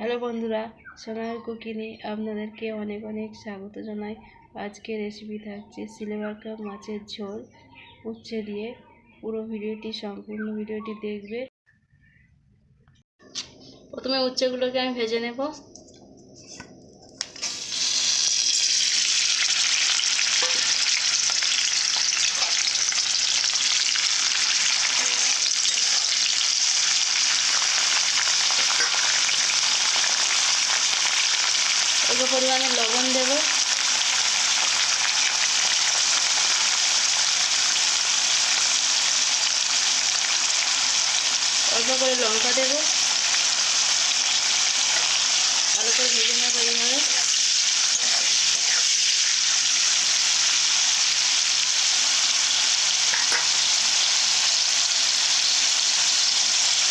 Hello বন্ধুরা, সোনার কুকিনে আপনাদেরকে অনেক অনেক স্বাগত জানাই। আজকে রেসিপি থাকছে সিলেভার কাপ মাছের ঝোল। উচ্ছে দিয়ে পুরো ভিডিওটি, সম্পূর্ণ ভিডিওটি দেখবে। প্রথমে উচ্ছেগুলোকে আমি ভেজে নেব। অল্প পরিমাণে লবণ দেব। অল্প করে লঙ্কা দেব। ভালো করে ভেজে নেব এইভাবে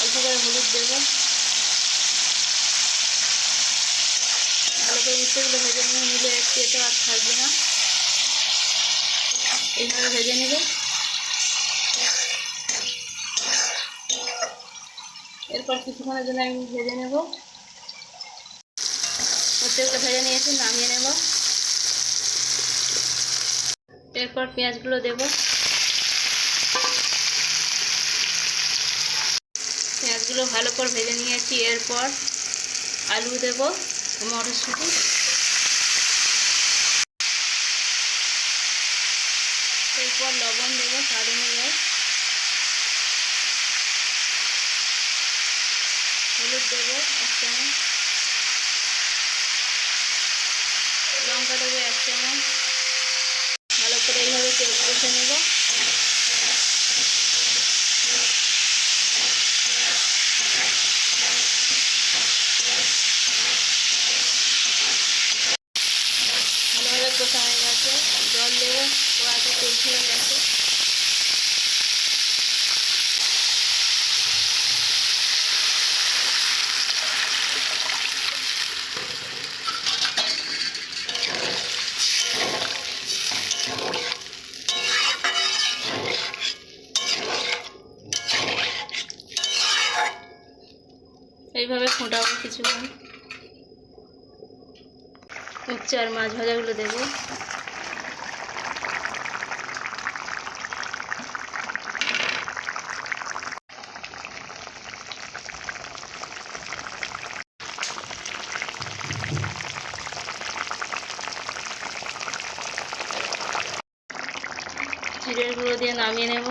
অল্প করে হলুদ দেবো ভালো করে উচ্ছেগুলো ভেজে নিয়ে নিলে তেতো আর থাকবে না। এইভাবে ভেজে নেব। এরপর কিছুক্ষণের জন্য আমি ভেজে নেব। উচ্ছেগুলো ভেজে নিয়েছি নামিয়ে নেব। এরপর পেঁয়াজগুলো দেব। পেঁয়াজগুলো ভালো করে ভেজে নিয়েছি। এরপর আলু দেব, মটরশুঁটি। এরপর লবণ দেবো স্বাদ অনুযায়ী। হলুদ দেবো এক চামচ লঙ্কা দেবো এক চামচ ভালো করে এইভাবে তেল কষে নেব ভালোভাবে কষা হয়ে গেছে এইভাবে ফোটাবো কিছুক্ষণ। উচ্ছে আর মাছ ভাজাগুলো দেবো। জিরের গুঁড়ো দিয়ে নামিয়ে নেব